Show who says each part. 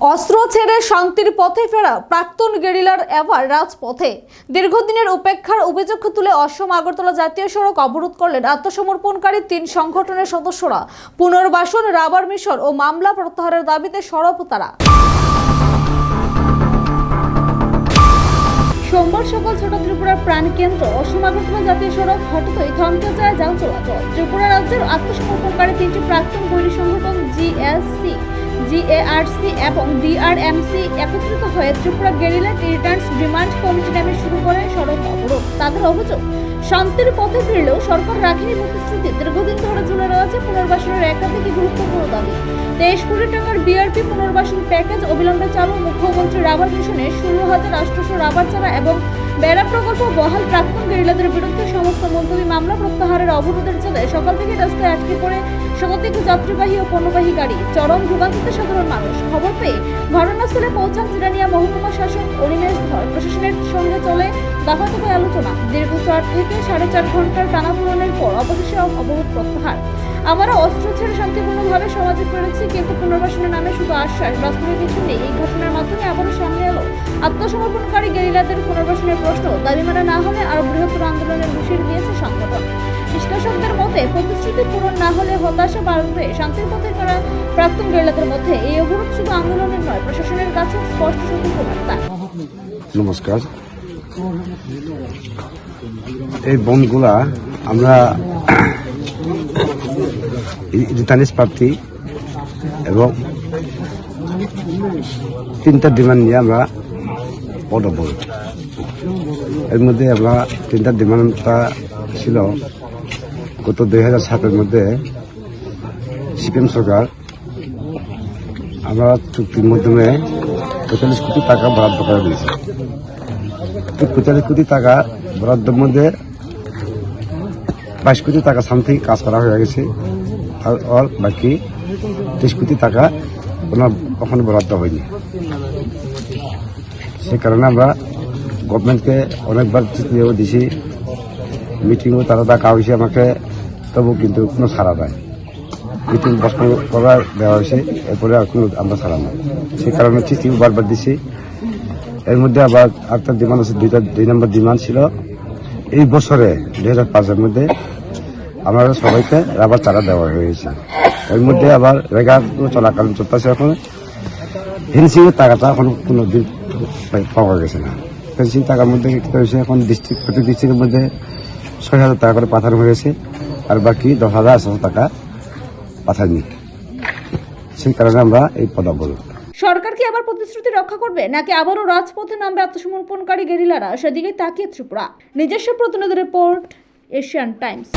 Speaker 1: অস্ত্র ছেড়ে শান্তির পথে ফেরা প্রাক্তন গেরিলার এবার রাজপথে। দীর্ঘদিনের উপেক্ষার অভিযোগ তুলে অসম আগরতলা জাতীয় সড়ক অবরোধ করলেন আত্মসমর্পণকারী তিন সংগঠনের সদস্যরা। পুনর্বাসন, রাবার মিশন ও মামলা প্রত্যাহারের দাবিতে সরব তারা। সোমবার সকাল ছটা ত্রিপুরার প্রাণকেন্দ্র অসম আগরতলা জাতীয় সড়ক হঠাৎই থমকে যায় যান চলাচল। ত্রিপুরা রাজ্যের আত্মসমর্পণকারী তিনটি প্রাক্তন বৈরী সংগঠন, জিএসসি জিএআরসি এবং ডিআরএমসি একত্রিত হয়ে Tripura guerrilla returns demand committee নামে শুরু করে সড়ক অবরোধ। তাদের অভিযোগ, শান্তির পথে ফিরলেও সরকার রাখেনি প্রতিশ্রুতি দীর্ঘদিন ধরে ঝুলে রয়েছে পুনর্বাসনের একাধিক গুরুত্বপূর্ণ দাবি। তেইশ কোটি টাকার বিআরপি পুনর্বাসন প্যাকেজ অবিলম্বে চালু। মুখ্যমন্ত্রী রাবার মিশনে ষোলো হাজার আটশোশো রাবার চারা এবং বেড়া প্রকল্প বহাল প্রাক্তন গেরিলাদের বিরুদ্ধে সমস্ত মন্তব্য মামলা প্রত্যাহারের অবরোধের জেরে সকাল থেকে রাস্তায় আটকে পড়ে শতাধিক যাত্রীবাহী ও পণ্যবাহী গাড়ি, চরম ভোগান্তিতে সাধারণ মানুষ। খবর পেয়ে ঘটনাস্থলে পৌঁছান জিরানিয়া মহকুমা শাসক অনিমেষ ধর। প্রশাসনের সঙ্গে চলে দফা দফায় আলোচনা। দীর্ঘ চার থেকে সাড়ে চার ঘণ্টার টানাপোড়েনের পর অবশেষে অবরোধ প্রত্যাহার। আমরা অস্ত্র ছেড়ে শান্তিপূর্ণভাবে সমাজে ফিরেছি কিন্তু পুনর্বাসনের নামে শুধু আশ্বাস, বাস্তবে কিছু নেই। এই ঘটনার মাধ্যমে আবারও সামনে এলো আত্মসমর্পণকারী গেরিলাদের পুনর্বাসনের প্রশ্ন দাবি মানা না হলে আরও বৃহত্তর আন্দোলনের হুঁশিয়ারি দিয়েছে সংগঠন। বিশ্লেষকদের মতে প্রতিশ্রুতি পূরণ না হলে হতাশা বাড়বে শান্তির পথে করা প্রাক্তন গেরিলাদের মধ্যে। এই অবরোধ শুধু আন্দোলনের নয়, প্রশাসনের কাছে স্পষ্ট সতর্ক বার্তা
Speaker 2: নমস্কার। এই বনগুলা আমরা রিটার্নিস প্রার্থী এবং তিনটা ডিমান্ড নিয়ে আমরা পদবল। এর মধ্যে আমরা তিনটা ডিমান্ডটা ছিল গত দুই হাজার সাতের মধ্যে সিপিএম সরকার আমরা চুক্তির মাধ্যমে পঁয়তাল্লিশ কোটি টাকা বরাদ্দ করে দিয়েছি। এই পঁয়তাল্লিশ কোটি টাকা বরাদ্দের মধ্যে বাইশ কোটি টাকা সামথিং কাজ করা হয়ে গেছে, আর অল বাকি তেইশ কোটি টাকা ওনার কখনো বরাদ্দ হয়নি। সে কারণে আমরা গভর্নমেন্টকে অনেকবার চিঠিও দিছি মিটিংও তারা ডাকা হয়েছে আমাকে। তবু কিন্তু কোনো ছাড়া নাই। মিটিং বসন করা দেওয়া হয়েছে, এরপরে আর কোনো আমরা ছাড়া নাই। সেই কারণে চিঠিও বারবার দিছি। এর মধ্যে আবার আরেকটা ডিমান্ড আছে, দুইটা, দুই নম্বর ডিমান্ড ছিল। এই বছরে, দুই হাজার পাঁচের মধ্যে আমাদের সবাইকে রাবার চারা দেওয়া হয়েছে। এর মধ্যে আবার রেগা চলাকালীন চলতেছে এখন। ফেন্সিং এর টাকাটা এখন কোনো দিন পাওয়া গেছে না। ফেন্সিং টাকার মধ্যে হয়েছে? এখন ডিস্ট্রিক্ট প্রতি ডিস্ট্রিক্টের মধ্যে ছয় হাজার টাকা করে পাঠানো হয়েছে। আর বাকি দশ হাজার আটশো টাকা পাঠায়নি সেই কারণে আমরা এই পদাবল
Speaker 1: সরকার কি আবার প্রতিশ্রুতি রক্ষা করবে? নাকি আবারও রাজপথে নামবে আত্মসমর্পণকারী গেরিলারা? সেদিকে তাকিয়ে ত্রিপুরা। নিজস্ব প্রতিনিধি রিপোর্ট, এশিয়ান টাইমস।